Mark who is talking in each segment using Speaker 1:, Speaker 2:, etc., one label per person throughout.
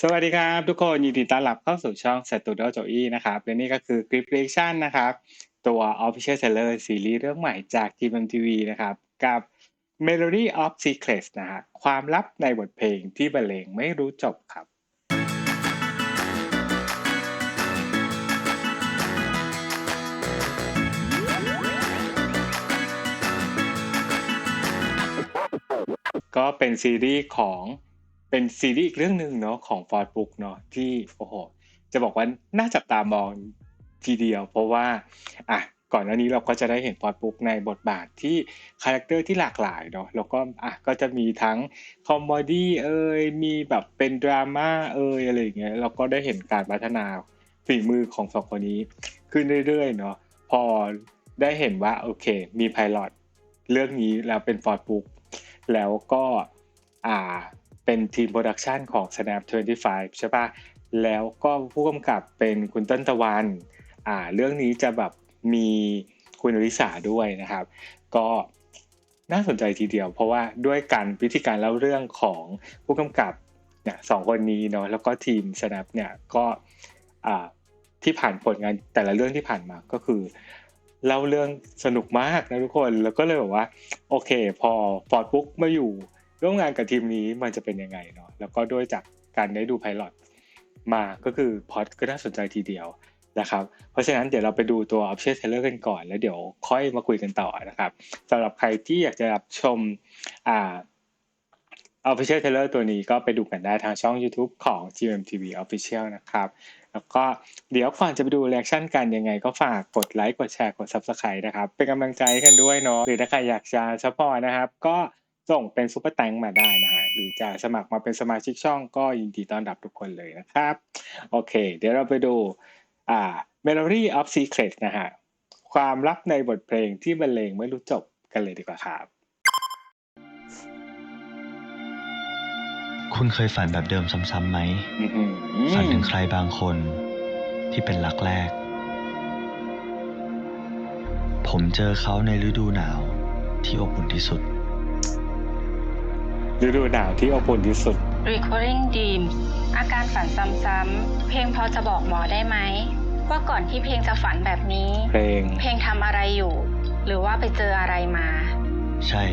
Speaker 1: สวัสดีครับ ทุกคนยินดีต้อนรับเข้าสู่ช่อง Studio Joey นะครับและนี่ก็คือ Grip Reaction นะครับ ตัว Official Seller ซีรีส์เรื่องใหม่จาก GMTV นะครับ กับ Melody of Secrets นะฮะความลับในบทเพลงที่บรรเลงไม่รู้จบครับ ก็เป็นซีรีส์ของ เป็นซีรีส์อีกเรื่องหนึ่งเนาะของฟอร์ดบุ๊กเนาะที่โอ้โหจะบอกว่าน่าจับตามองทีเดียว เพราะว่าอะก่อนหน้านี้เราก็จะได้เห็นฟอร์ดบุ๊กในบทบาทที่คาแรคเตอร์ที่หลากหลายเนาะแล้วก็อะก็จะมีทั้งคอมเมดี้เอ่ยมีแบบเป็นดราม่าเอ่ยอะไรอย่างเงี้ยเราก็ได้เห็นการพัฒนาฝีมือของสองคนนี้ขึ้นเรื่อยๆเนาะพอได้เห็นว่าโอเค มีไพลอตเรื่องนี้แล้วเป็นฟอร์ดบุ๊กแล้วก็อ่า เป็นทีมโปรดักชันของ Snap 25 ใช่ปะแล้วก็ผู้กำกับเป็นคุณต้นตะวันอ่าเรื่องนี้จะแบบมีคุณอริสาด้วยนะครับ ก็น่าสนใจทีเดียว เพราะว่าด้วยการวิธีการเล่าเรื่องของผู้กำกับเนี่ยสองคนนี้เนาะแล้วก็ทีม Snap เนี่ยก็อ่าที่ผ่านผลงานแต่ละเรื่องที่ผ่านมาก็คือเล่าเรื่องสนุกมากนะทุกคนแล้วก็เลยแบบว่า โอเค พอฟอร์ดบุ๊กมาอยู่ ร่วมงานกับทีมนี้มันจะเป็นยังไงเนาะแล้วก็ด้วยจากการได้ดูไพลอตมาก็คือพอดก็น่าสนใจทีเดียวนะครับ เพราะฉะนั้นเดี๋ยวเราไปดูตัว Option Trailer กันก่อน แล้วเดี๋ยวค่อยมาคุยกันต่อนะครับสำหรับใครที่อยากจะรับชมอ่า Official Trailer ตัวนี้ก็ไปดูกันได้ทางช่อง YouTube ของ GMTV Official นะครับ แล้วก็เดี๋ยวก่อนจะไปดูเรีแอคชั่นกันยังไง ก็ฝากกดไลค์กดแชร์กด Subscribe นะครับ เป็นกำลังใจกันด้วยเนาะหรือถ้าใครอยากจะซัพพอร์ตนะครับ ก็ ส่งเป็นซุปเปอร์แตงมาได้นะฮะหรือจะสมัครมาเป็นสมาชิกช่องก็ยินดีต้อนรับทุกคนเลยนะครับ โอเค เดี๋ยวเราไปดูอ่า Melody of Secret นะฮะความลับในบทเพลงที่บรรเลงไม่รู้จบกันเลยดีกว่าครับ
Speaker 2: คุณเคยฝันแบบเดิมซ้ำๆไหม
Speaker 1: อื้อหือ
Speaker 2: ฝันถึงใครบางคนที่เป็นรักแรก ผมเจอเขาในฤดูหนาวที่อบอุ่นที่สุด
Speaker 1: ฤดูหนาวที่อบอุ่นที่สุด
Speaker 3: Recurring Dream อาการฝันซ้ำๆ เพลงพอจะบอกหมอได้ไหม ว่าก่อนที่เพลงจะฝันแบบนี้
Speaker 1: เพลง
Speaker 3: เพลงทำอะไรอยู่ หรือว่าไปเจออะไรมา
Speaker 2: ใช่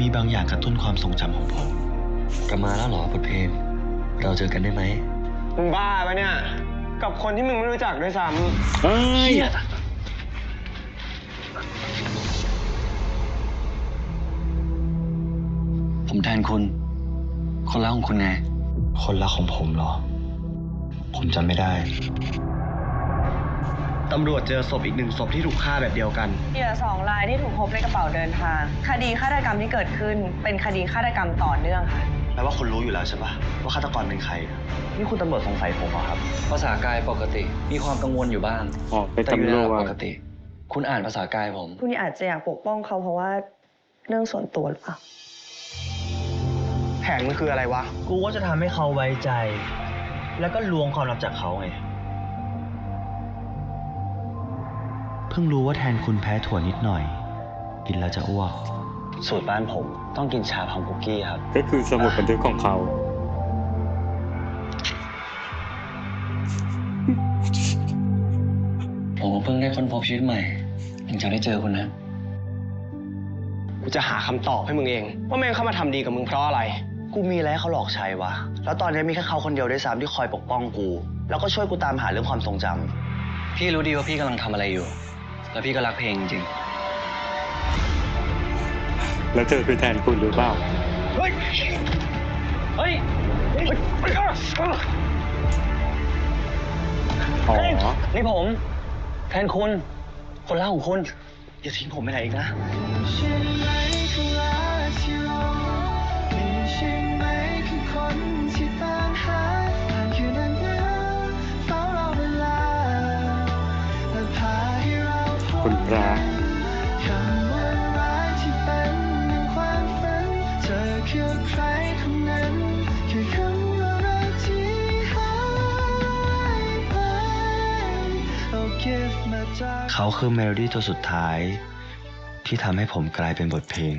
Speaker 2: มีบางอย่างกระตุ้นความทรงจำของผม ประมาณแล้วหรอบทเพลง เราเจอกันได้ไหม
Speaker 4: มึงบ้าปะเนี่ย กับคนที่มึงไม่รู้จักด้วยซ้
Speaker 1: เอ้ย
Speaker 2: ผมแทนคุณ คนรักของคุณไง คนรักของผมเหรอ ผมจำไม่ได้ำ
Speaker 4: ตำรวจเจอศพอีกหนึ่งศพที่ถูกฆ่าแบบเดียวกัน
Speaker 5: เหยื่อสองรายที่ถูกพบในกระเป๋าเดินทาง คดีฆาตกรรมที่เกิดขึ้น เป็นคดีฆาตกรรมต่อเนื่องค่ะ
Speaker 2: แปลว่าคุณรู้อยู่แล้วใช่ปะว่าฆาตกรเป็นใคร นี่คุณตำรวจสงสัยผมเหรอครับ
Speaker 6: ภาษากายปกติ มีความกังวลอยู่บ้าง
Speaker 1: อ๋อเป็น
Speaker 6: แต่อยู่
Speaker 1: ตำร
Speaker 6: ในระ
Speaker 1: ว
Speaker 6: ดับ
Speaker 1: จ
Speaker 6: ปกติ คุณอ่านภาษากายผม
Speaker 5: คุณนี่อาจจะอยากปกป้องเขาเพราะว่าเรื่องส่วนตัวหรือเปล่า
Speaker 4: แผนมันคืออะไรวะ
Speaker 2: กูว่าจะทำให้เขาไว้ใจ แล้วก็ลวงความลับจากเขาไง เพิ่งรู้ว่าแทนคุณแพ้ถั่วนิดหน่อย กินแล้วจะอ้วก สูตรบ้านผมต้องกินชาพร้อมคุกกี้ครับ
Speaker 1: ก็คือสมุดบันทึกของเขา
Speaker 6: ผมก็เพิ่งได้ค้นพบชีวิตใหม่หลังจากได้เจอคุณนะ
Speaker 4: กูจะหาคำตอบให้มึงเอง ว่าแม่งเข้ามาทำดีกับมึงเพราะอะไร
Speaker 2: กูมีอะไรให้เขาหลอกใช้วะ แล้วตอนนี้มีแค่เขาคนเดียวด้วยซ้ำที่คอยปกป้องกู แล้วก็ช่วยกูตามหาเรื่องความทรงจำ
Speaker 6: พี่รู้ดีว่าพี่กำลังทำอะไรอยู่ แล้วพี่ก็รักเพลงจริง
Speaker 1: แล้วเธอคือแทนคุณหรือเปล่า
Speaker 4: เฮ้ย เฮ้ย เฮ้ยเฮ้ย
Speaker 1: อ๋อ
Speaker 2: นี่ผม แทนคุณ คนรักของคุณ อย่าทิ้งผมไปไหนอีกนะ
Speaker 1: คุณพ ระ
Speaker 2: เขาคือเมโลดี้ตัวสุดท้าย ที่ทำให้ผมกลายเป็นบทเพลง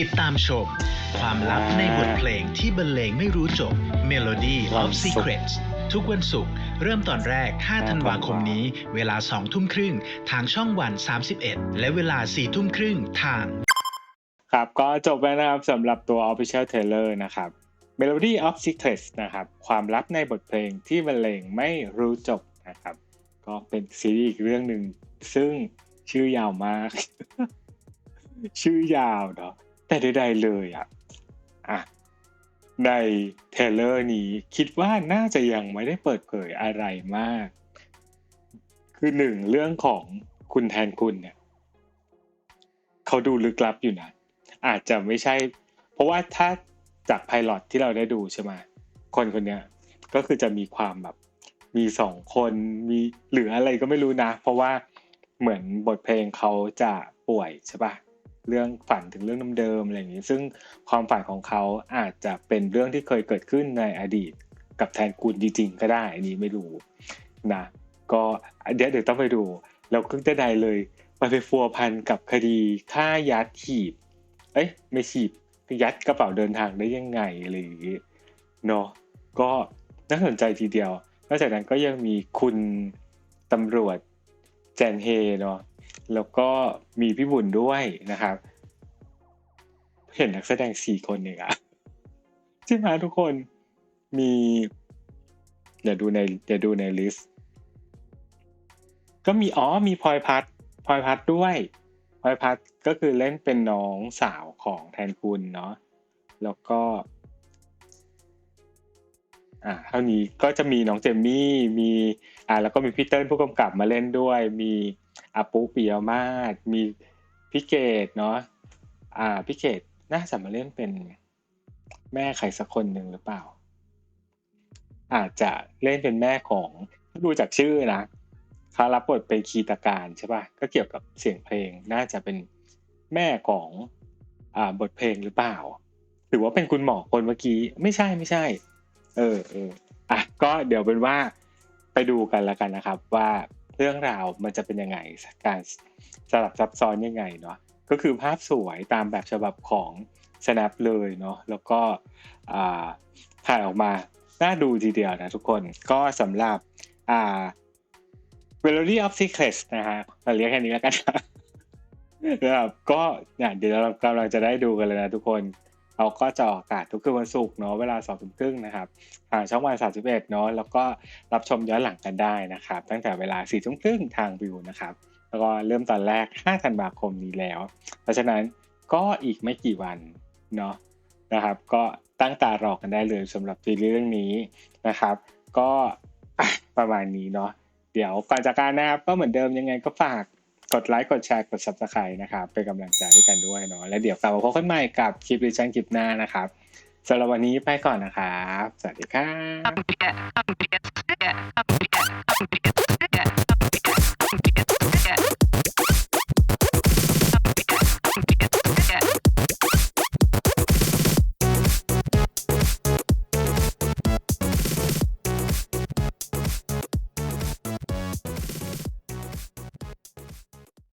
Speaker 7: ติดตามชม ความลับในบทเพลงที่บรรเลงไม่รู้จบ Melody
Speaker 1: วั
Speaker 7: of
Speaker 1: นศุกร์
Speaker 7: Secrets ทุกวันศุกร์เริ่มตอนแรก 5 ธันวาคมนี้ เวลา 2 ทุ่มครึ่ง ทางช่องวัน 31 และเวลา 4 ทุ่มครึ่งทาง
Speaker 1: ครับ ก็จบแล้วนะครับสำหรับตัว Official Trailer นะครับ Melody of Secrets นะครับ ความลับในบทเพลงที่บรรเลงไม่รู้จบนะครับ ก็เป็นซีรีส์อีกเรื่องหนึ่ง ซึ่งชื่อยาวมาก ชื่อยาวเนาะ แต่ใดๆเลยอะอะในเทเลอร์นี้คิดว่าน่าจะยังไม่ได้เปิดเผยอะไรมาก คือหนึ่งเรื่องของคุณแทนคุณเนี่ยเขาดูลึกลับอยู่นะอาจจะไม่ใช่ เพราะว่าถ้าจากไพลอตที่เราได้ดูใช่ไหมคนคนเนี้ยก็คือจะมีความแบบมีสองคนมีหรืออะไรก็ไม่รู้นะ เพราะว่าเหมือนบทเพลงเขาจะป่วยใช่ปะ เรื่องฝันถึงเรื่องเดิมๆอะไรอย่างนี้ ซึ่งความฝันของเขาอาจจะเป็นเรื่องที่เคยเกิดขึ้นในอดีต กับแทนกุลจริงๆก็ได้อันนี้ไม่รู้นะก็เดี๋ยวเดี๋ยวต้องไปดูแล้วก็จะได้เลยมันไปฟัวพันกับคดีฆ่ายัดหีบ เอ้ยไม่ฉีบยัดกระเป๋าเดินทางได้ยังไงอะไรอย่างงี้เนาะก็น่าสนใจทีเดียวนอกจากนั้นก็ยังมีคุณตำรวจแจนเฮเนาะ แล้วก็มีพี่บุญด้วยนะครับ เห็นนักแสดงสี่คนเองอะใช่ไหมทุกคนมีเดี๋ยวดูในเดี๋ยวดูในลิสต์ก็มีอ๋อมีพลอยพัดพลอยพัดด้วยพลอยพัดก็คือเล่นเป็นน้องสาวของแทนคุณเนาะแล้วก็อ่าเท่านี้ก็จะมีน้องเจมมี่มีอ่าแล้วก็มีพี่เติ้ลผู้กำกับมาเล่นด้วย มี อาปุปิยมาศมีพี่เกดเนาะอ่าพี่เกดน่าจะมาเล่นเป็นแม่ใครสักคนหนึ่งหรือเปล่า อาจจะเล่นเป็นแม่ของดูจากชื่อนะเขารับบทเป็นคีตาการใช่ป่ะก็เกี่ยวกับเสียงเพลงน่าจะเป็นแม่ของอ่าบทเพลงหรือเปล่า หรือว่าเป็นคุณหมอคนเมื่อกี้ ไม่ใช่ไม่ใช่ เออเอออะก็เดี๋ยวเป็นว่าไปดูกันแล้วกันนะครับว่า รื่องราวมันจะเป็นยังไงการสลับซับซ้อนยังไงเนาะก็คือภาพสวยตามแบบฉบับของ snap เลยเนาะแล้วก็ถ่ายออกมาน่าดูทีเดียวนะทุกคนก็สำหรับอ่า Melody of Secrets นะฮะเราเรียกแค่นี้แล้วกันนะนะครับก็เนี่ยเดี๋ยวเรากำลังจะได้ดูกันเลยนะทุกคน เราก็จะออกอากาศทุกคืนวันศุกร์เนาะเวลาสองทุ่มครึ่งนะครับทางช่องวันสามสิบเอ็ดเนาะแล้วก็รับชมย้อนหลังกันได้นะครับ ตั้งแต่เวลาสี่ทุ่มครึ่งทางวิวนะครับแล้วก็เริ่มตอนแรก5ธันวาคมนี้แล้ว เพราะฉะนั้นก็อีกไม่กี่วันเนาะนะครับ ก็ตั้งตารอกันได้เลยสำหรับซีรีส์เรื่องนี้นะครับ ก็ประมาณนี้เนาะเดี๋ยวก่อนจากการนะครับก็เหมือนเดิมยังไงก็ฝาก กดไลค์กดแชร์กด subscribe นะครับเป็นกำลังใจให้กันด้วยเนาะและเดี๋ยวกลับมาพบกันใหม่กับคลิปดิชันคลิปหน้านะครับสำหรับวันนี้ไปก่อนนะครับ สวัสดีครับ